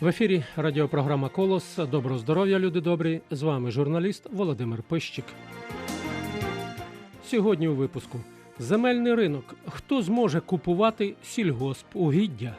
В ефірі радіопрограма Колос. Доброго здоров'я, люди добрі. З вами журналіст Володимир Пищик. Сьогодні у випуску земельний ринок. Хто зможе купувати сільгосп угіддя?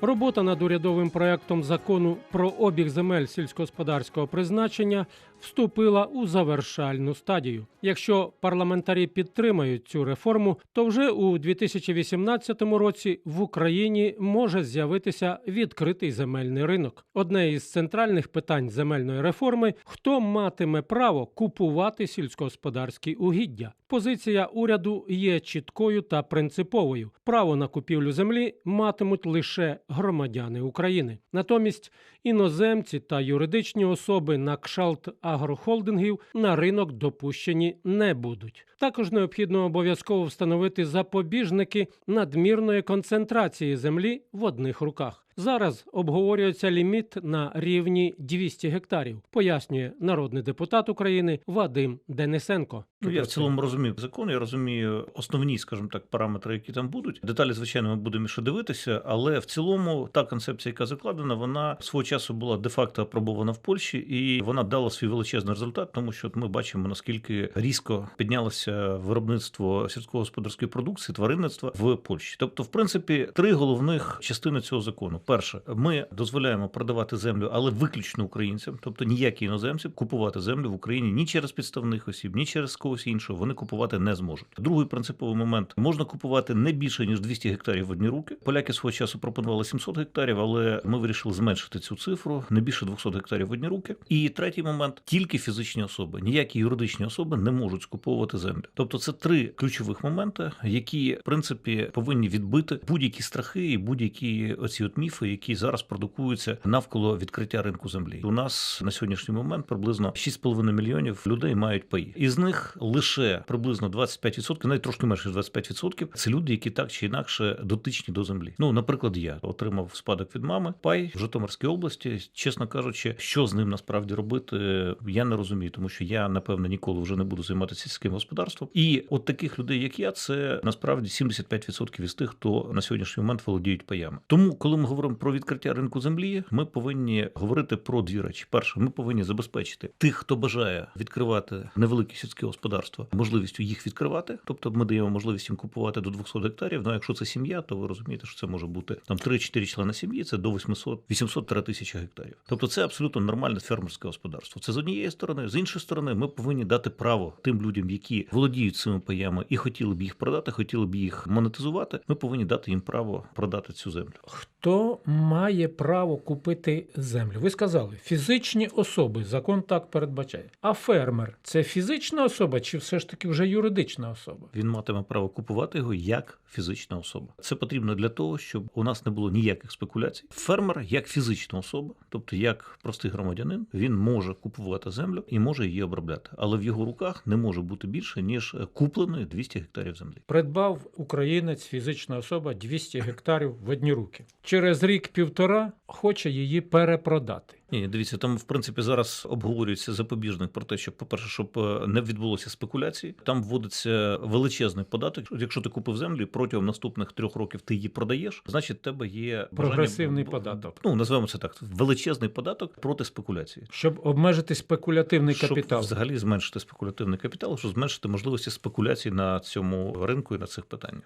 Робота над урядовим проектом закону про обіг земель сільськогосподарського призначення вступила у завершальну стадію. Якщо парламентарі підтримають цю реформу, то вже у 2018 році в Україні може з'явитися відкритий земельний ринок. Одне із центральних питань земельної реформи хто матиме право купувати сільськогосподарські угіддя. Позиція уряду є чіткою та принциповою. Право на купівлю землі матимуть лише громадяни України. Натомість іноземці та юридичні особи на кшалт агрохолдингів на ринок допущені не будуть. Також необхідно обов'язково встановити запобіжники надмірної концентрації землі в одних руках. Зараз обговорюється ліміт на рівні 200 гектарів, пояснює народний депутат України Вадим Денисенко. Ну, я в цілому розумію закон, я розумію основні, скажімо так, параметри, які там будуть. Деталі, звичайно, ми будемо ще дивитися, але в цілому та концепція, яка закладена, вона свого часу була де-факто апробована в Польщі, і вона дала свій величезний результат, тому що ми бачимо наскільки різко піднялося виробництво сільськогосподарської продукції, тваринництва в Польщі. Тобто, в принципі, три головних частини цього закону: перше, ми дозволяємо продавати землю, але виключно українцям, тобто ніякі іноземці купувати землю в Україні ні через підставних осіб, ні через когось іншого. Вони купувати не зможуть. Другий принциповий момент можна купувати не більше ніж 200 гектарів в одні руки. Поляки свого часу пропонували 700 гектарів, але ми вирішили зменшити цю цифру не більше 200 гектарів в одні руки. І третій момент тільки фізичні особи, ніякі юридичні особи не можуть скуповувати землю. Тобто, це три ключових моменти, які в принципі повинні відбити будь-які страхи і будь-які оці от міфи, які зараз продукуються навколо відкриття ринку землі. У нас на сьогоднішній момент приблизно 6,5 мільйонів людей мають паї. Із них лише приблизно 25%, навіть трошки менше ніж 25%, це люди, які так чи інакше дотичні до землі. Ну, наприклад, я отримав спадок від мами пай в Житомирській області. Чесно кажучи, що з ним насправді робити, я не розумію, тому що я напевно ніколи вже не буду займатися сільським господарством. І от таких людей, як я, це насправді 75% із тих, хто на сьогоднішній момент володіють паями. Тому, коли ми говоримо про відкриття ринку землі, ми повинні говорити про дві речі. Перше, ми повинні забезпечити тих, хто бажає відкривати невеликі сільські господарства, можливістю їх відкривати. Тобто, ми даємо можливість їм купувати до 200 гектарів. Ну, якщо це сім'я, то ви розумієте, що це може бути там 3-4 члени сім'ї. Це до 800 800 тисячі гектарів. Тобто, це абсолютно нормальне фермерське господарство. Це з однієї сторони, з іншої сторони, ми повинні дати право тим людям, які володіють цими паями і хотіли б їх продати, хотіли б їх монетизувати. Ми повинні дати їм право продати цю землю. Хто має право купити землю? Ви сказали, фізичні особи, закон так передбачає. А фермер це фізична особа чи все ж таки вже юридична особа? Він матиме право купувати його як фізична особа. Це потрібно для того, щоб у нас не було ніяких спекуляцій. Фермер як фізична особа, тобто як простий громадянин, він може купувати землю і може її обробляти, але в його руках не може бути більше ніж купленої 200 гектарів землі. Придбав українець, фізична особа 200 гектарів в одні руки. Через рік-півтора хоче її перепродати. Ні, дивіться, там в принципі зараз обговорюється запобіжник про те, щоб, по-перше, щоб е, не відбулося спекуляції. Там вводиться величезний податок. Якщо ти купив землю протягом наступних трьох років ти її продаєш, значить в тебе є бажання- Прогресивний податок. Ну називаємо це так: величезний податок проти спекуляції. Щоб обмежити спекулятивний Щоб капітал. взагалі зменшити спекулятивний капітал, щоб зменшити можливості спекуляцій на цьому ринку і на цих питаннях.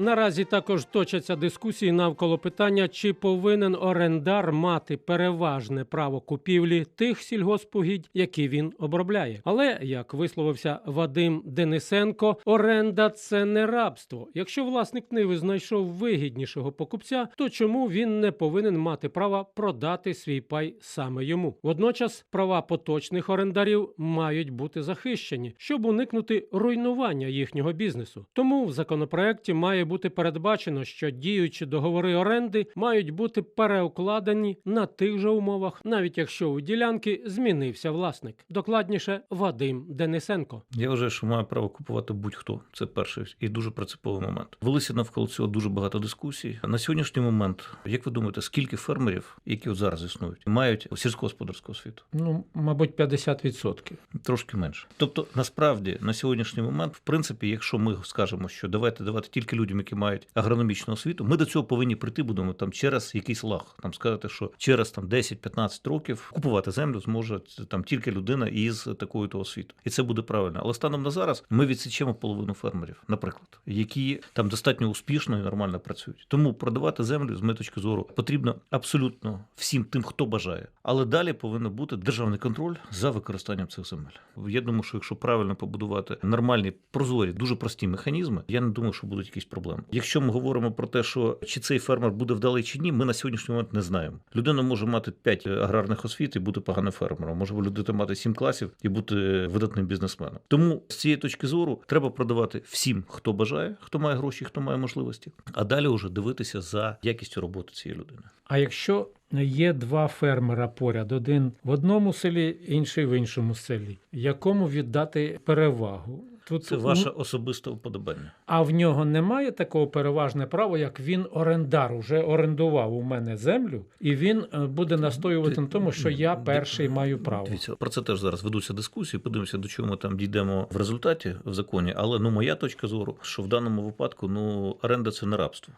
Наразі також точаться дискусії навколо питання, чи повинен орендар мати переважне право купівлі тих сільгоспугідь, які він обробляє. Але як висловився Вадим Денисенко, оренда це не рабство. Якщо власник ниви знайшов вигіднішого покупця, то чому він не повинен мати права продати свій пай саме йому? Водночас права поточних орендарів мають бути захищені, щоб уникнути руйнування їхнього бізнесу. Тому в законопроекті має бути передбачено, що діючі договори оренди мають бути переукладені на тих же умовах, навіть якщо у ділянки змінився власник. Докладніше Вадим Денисенко. Я вважаю, що має право купувати будь-хто. Це перший і дуже принциповий момент. Велися навколо цього дуже багато дискусій. На сьогоднішній момент, як ви думаєте, скільки фермерів, які от зараз існують, мають сільськогосподарську освіту? Ну, мабуть, 50%. Трошки менше. Тобто, насправді на сьогоднішній момент, в принципі, якщо ми скажемо, що давайте давати тільки людям, людям, які мають агрономічну освіту. Ми до цього повинні прийти будемо там через якийсь лаг. Там сказати, що через там 10-15 років купувати землю зможе там тільки людина із такою то освітою. І це буде правильно. Але станом на зараз ми відсічемо половину фермерів, наприклад, які там достатньо успішно і нормально працюють. Тому продавати землю з моєї точки зору потрібно абсолютно всім тим, хто бажає. Але далі повинен бути державний контроль за використанням цих земель. Я думаю, що якщо правильно побудувати нормальні, прозорі, дуже прості механізми, я не думаю, що будуть якісь проблеми. Якщо ми говоримо про те, що чи цей фермер буде вдалий чи ні, ми на сьогоднішній момент не знаємо. Людина може мати 5 аграрних освіт і бути поганим фермером. Може людина мати 7 класів і бути видатним бізнесменом. Тому з цієї точки зору треба продавати всім, хто бажає, хто має гроші, хто має можливості, а далі вже дивитися за якістю роботи цієї людини. А якщо є два фермера поряд, один в одному селі, інший в іншому селі, якому віддати перевагу? Тут Це ваше особисте вподобання. А в нього немає такого переважне права, як він орендар, уже орендував у мене землю, і він е, буде настоювати на тому, що я перший маю право. Дивіться, про це теж зараз ведуться дискусії. Подивимося, до чого ми там дійдемо в результаті в законі. Але ну моя точка зору, що в даному випадку ну оренда це не рабство.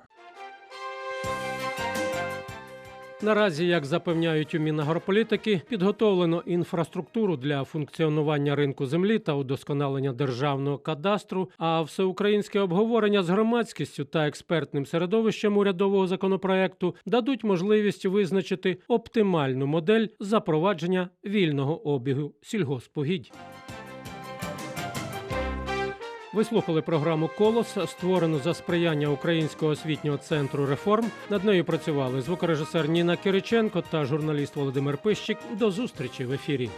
Наразі, як запевняють у Мінагрополітики, підготовлено інфраструктуру для функціонування ринку землі та удосконалення державного кадастру. А всеукраїнське обговорення з громадськістю та експертним середовищем урядового законопроекту дадуть можливість визначити оптимальну модель запровадження вільного обігу сільгоспугідь. Ви слухали програму Колос, створену за сприяння Українського освітнього центру реформ. Над нею працювали звукорежисер Ніна Кириченко та журналіст Володимир Пищик. До зустрічі в ефірі.